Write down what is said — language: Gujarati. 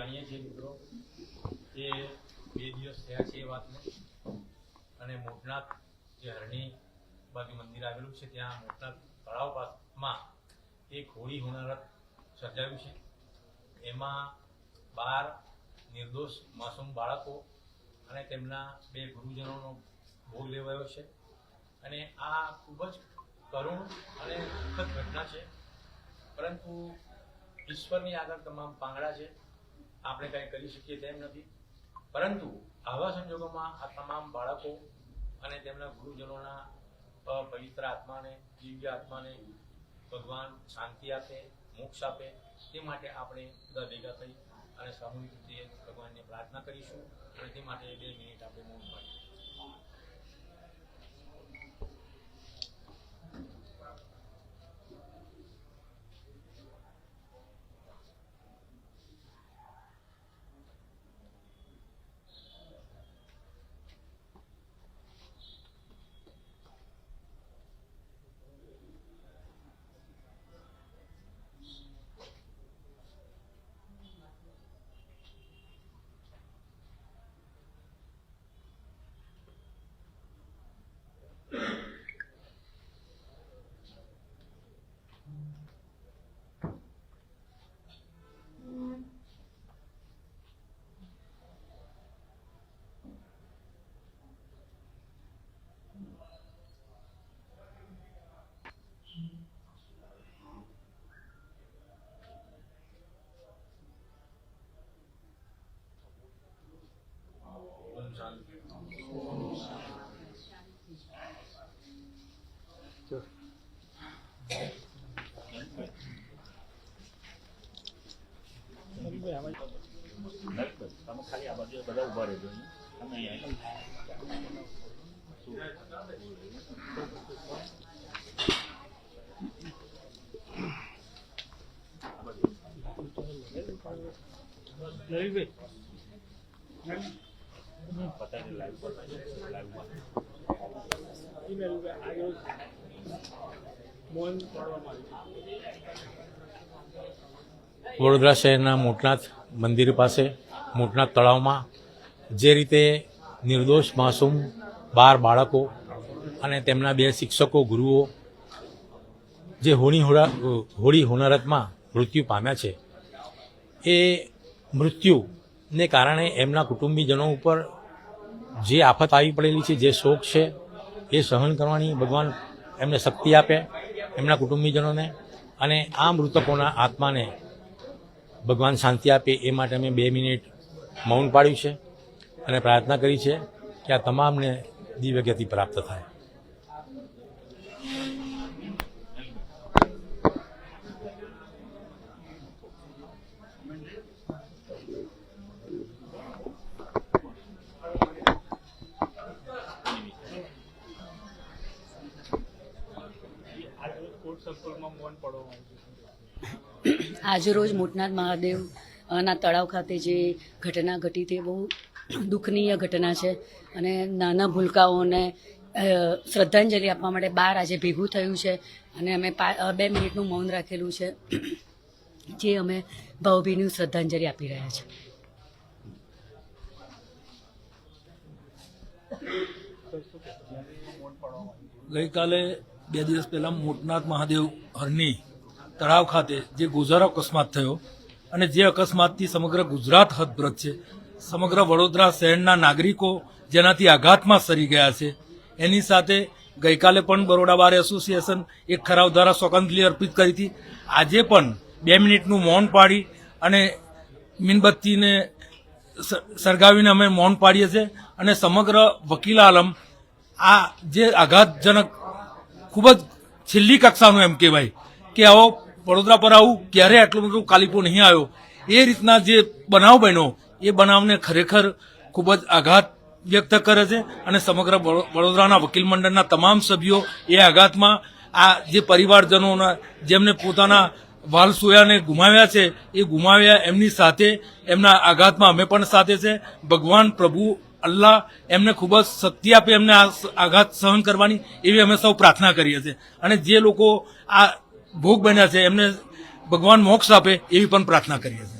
જાણીએ છીએ મિત્રો કે બે દિવસ થયા છે એ વાતને. અને મોટનાથ જે હરણી બાજુ મંદિર આવેલું છે, ત્યાં મોટનાથ તળાવ પાસમાં એક હોળી હોનારત સર્જાયું છે. એમાં બાર નિર્દોષ માસૂમ બાળકો અને તેમના બે ગુરુજનોનો ભોગ લેવાયો છે. અને આ ખૂબ જ કરુણ અને દુઃખદ ઘટના છે. પરંતુ ઈશ્વરની આગળ તમામ પાંગડા છે. આપણે કંઈ કરી શકીએ તેમ નથી. પરંતુ આવા સંજોગોમાં આ તમામ બાળકો અને તેમના ગુરુજનોના પવિત્ર આત્માને, દિવ્ય આત્માને ભગવાન શાંતિ આપે, મોક્ષ આપે, તે માટે આપણે બધા ભેગા થઈ અને સામૂહિક રીતે ભગવાનને પ્રાર્થના કરીશું અને તે માટે બે મિનિટ આપણે મૌન પાડીશું તમે ખાલી આ બાજુ બધા ઉભા રહેજો તમે અહીંયા પતાવી લાઈવ પતાવી લાઈવમાં વડોદરા શહેરના મોટનાથ મંદિર પાસે, મોટનાથ તળાવમાં જે રીતે નિર્દોષ માસૂમ બાર બાળકો અને તેમના બે શિક્ષકો, ગુરુઓ જે હોળી હોળા, હોળી હોનારતમાં મૃત્યુ પામ્યા છે, એ મૃત્યુને કારણે એમના કુટુંબીજનો ઉપર જે આફત આવી પડેલી છે, જે શોક છે, એ સહન કરવાની ભગવાન એમને શક્તિ આપે, એમના કુટુંબીજનોને અને આ મૃતકોના આત્માને ભગવાન શાંતિ આપે એ માટે અમે બે મિનિટ મૌન પાડ્યું છે અને પ્રાર્થના કરી છે કે આ તમામને દિવ્ય ગતિ પ્રાપ્ત થાય. આજરોજ મોટનાથ મહાદેવ ના તળાવ ખાતે જે ઘટના ઘટી તે બહુ દુઃખનીય ઘટના છે અને નાના ભૂલકાઓને શ્રદ્ધાંજલિ આપવા માટે બહાર આજે ભેગું થયું છે અને અમે પા- બે મિનિટનું મૌન રાખેલું છે જે અમે ભાવભીની શ્રદ્ધાંજલિ આપી રહ્યા છે ગઈકાલે બે દિવસ પહેલાં મોટનાથ મહાદેવ હરની તળાવ ખાતે જે ગોઝારો અકસ્માત થયો અને જે અકસ્માતથી સમગ્ર ગુજરાત હદભ્રત છે. સમગ્ર વડોદરા શહેરના નાગરિકો જેનાથી આઘાતમાં સરી ગયા છે. એની સાથે ગઈકાલે પણ બરોડા બાર એસોસિએશન એક ખરાવ દ્વારા શોકાંજલિ અર્પિત કરી હતી. આજે પણ બે મિનિટનું મૌન પાડી અને મીણબત્તીને સ- સળગાવીને અમે મૌન પાડીએ છીએ અને સમગ્ર વકીલ આલમ આ જે આઘાતજનક ખૂબ જ છેલ્લી કક્ષાનું એમ કહેવાય કે આવો વડોદરા પર આવું ક્યારે આટલું બધું કાલિપો નહીં આવ્યો. એ રીતના જે બનાવ બન્યો, એ બનાવને ખરેખર ખૂબ જ આઘાત વ્યક્ત કરે છે અને સમગ્ર વડોદરાના વકીલ મંડળના તમામ સભ્યો એ આઘાતમાં આ જે પરિવારજનોના, જેમને પોતાના વાલસોયાને ગુમાવ્યા છે, એ ગુમાવ્યા એમની સાથે, એમના આઘાતમાં અમે પણ સાથે છે. ભગવાન પ્રભુ અલ્લાહ એમને ખૂબ જ શક્તિ આપે, એમને આ આઘાત સહન કરવાની એવી અમે સૌ પ્રાર્થના કરીએ છીએ. અને જે લોકો આ ભોગ બન્યા છે, એમને ભગવાન મોક્ષ આપે એવી પણ પ્રાર્થના કરીએ છીએ.